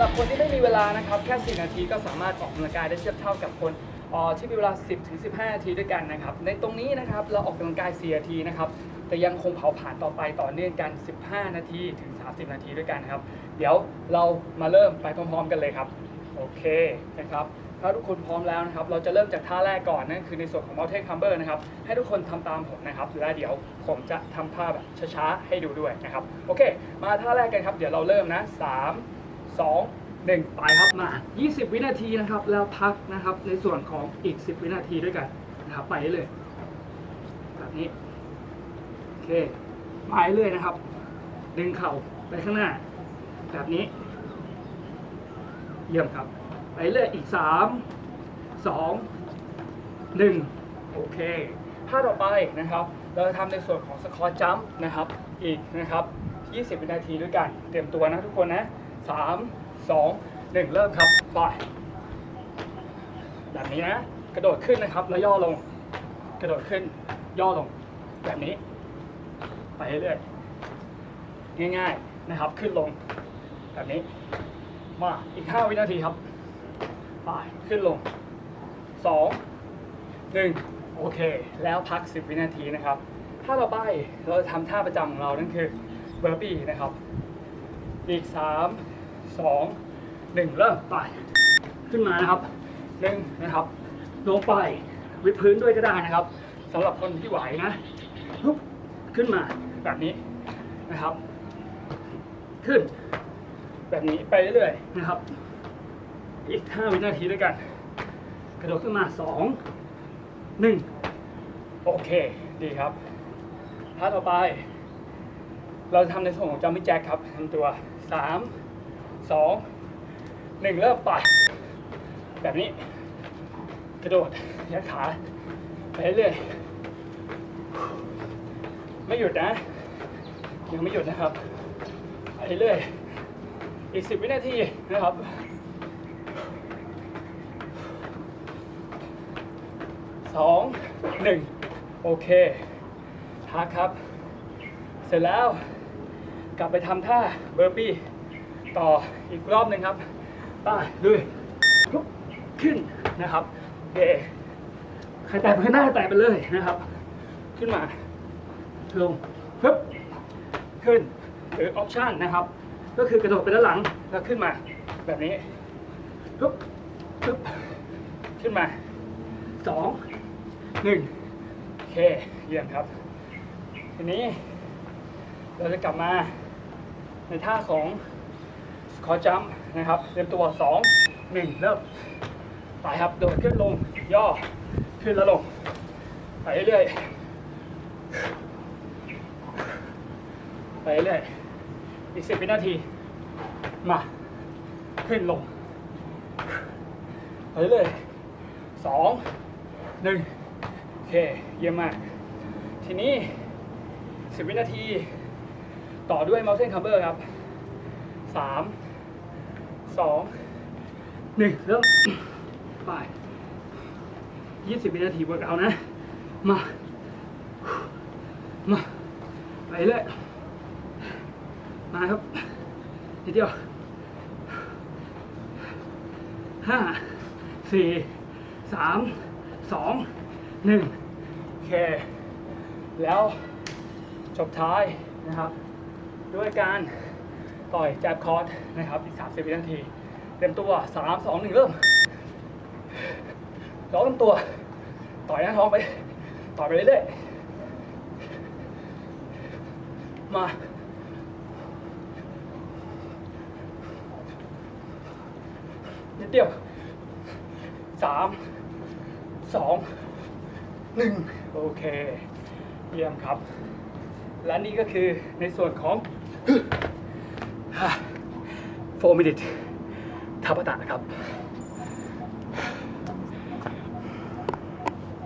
สำหรับคนที่ไม่มีเวลานะครับ แค่ 4 นาทีก็สามารถออกกำลังกายได้เทียบเท่ากับคนอ่อที่มีเวลา 10ถึง15 นาทีด้วยกันนะครับ ในตรงนี้นะครับเราออกกำลังกาย4นาทีนะครับแต่ยังคงเผาผลาญต่อไปต่อเนื่องกัน 15 นาทีถึง 30 นาทีด้วยกันนะครับ เดี๋ยวเรามาเริ่มไปพร้อมๆกันเลยครับ โอเคนะครับ ถ้าทุกคนพร้อมแล้วนะครับ เราจะเริ่มจากท่าแรกก่อนนั่นคือในส่วนของ mountain climber นะครับ ให้ทุกคนทำตามผมนะครับ และเดี๋ยวผมจะทำท่าแบบช้าๆ ให้ดูด้วยนะครับ โอเค มาท่าแรกกันครับ เดี๋ยวเราเริ่มนะ 3 2 1ไปครับมา 20 วินาทีนะครับ แล้วพักนะครับ ในส่วนของอีก 10 วินาทีด้วยกันนะครับ ไปเลย แบบนี้ โอเคไปเรื่อยนะครับ ดึงเข่าไปข้างหน้า แบบนี้ เยี่ยมครับ ไปเรื่อยอีก 3 2 1 โอเคท่าต่อไปนะครับ เราจะทำในส่วนของสคอตจัมป์นะครับ อีกนะครับ 20 วินาทีด้วยกัน เตรียมตัวนะทุกคนนะ 3 2 1เริ่มครับไปแบบนี้นะ กระโดดขึ้นนะครับ แล้วย่อลง กระโดดขึ้น ย่อลง แบบนี้ ไปเรื่อยๆง่าย ๆนะครับ ขึ้นลง แบบนี้ มาอีก5วินาทีครับไปขึ้นลง2 1โอเค แล้วพัก 10 วินาทีนะครับท่าต่อไปเราทำท่าประจำของเรานั่นคือเบอร์บี้นะครับ อีก 3 2 1เริ่มไป ขึ้นมานะครับ1นะครับลงไปวิดพื้นด้วยก็ได้นะครับสำหรับคนที่ไหวนะปุ๊บขึ้นมาแบบนี้นะครับ ขึ้น แบบนี้ไปเรื่อยๆนะครับ อีก 5 วินาทีด้วยกัน กระโดดขึ้นมา 2 1 โอเค ดีครับท่าต่อไป เราจะทำในส่วนของจัมมี่แจ็คครับทำตัว 3 2 1เริ่มไปแบบนี้ กระโดดยัดขา ไปเรื่อยๆไม่หยุดนะ ยังไม่หยุดนะครับไปเรื่อยอีก10วินาทีนะครับสองหนึ่งโอเคพักครับ เสร็จแล้วกลับไปทำท่าเบอร์ปี้ ต่ออีกรอบหนึ่งครับไปด้วยขึ้นนะครับโอเคใครแตะไปข้างหน้าแตะไปเลยนะครับ ขึ้นมาลงปึ๊บขึ้นหรือออปชันนะครับ ก็คือกระโดดไปด้านหลังแล้วขึ้นมาแบบนี้ปึ๊บปึ๊บขึ้นมาสองหนึ่งโอเคเยี่ยมครับ ทีนี้เราจะกลับมาในท่าของ คอจัมนะครับเตรียมตัวสองหนึ่งเริ่มไปครับโดดขึ้นลงย่อขึ้นแล้วลงไปเรื่อยไปเรื่อยอีกสิบวินาที มา ขึ้นลงไปเรื่อยสองหนึ่งโอเค เยี่ยมมาก ทีนี้10วินาที ต่อด้วย mountain climber ครับสาม 3 2 1เริ่มไป20วินาทีเวิร์กเอานะ มา มา ไปเลย มาครับนิดเดียวห้าสี่สามสองหนึ่งโอเค แล้วจบท้ายนะครับ ด้วยการ ต่อยแจ็บคอร์สนะครับอีก30วินาที เต็มตัว3 2 1เริ่มร้องเต็มตัว ต่อยหน้าท้องไป ต่อยไปเรื่อยๆ มานิดเดียวสามสองหนึ่งโอเค เยี่ยมครับ และนี่ก็คือในส่วนของ 4 minute ทับตะครับ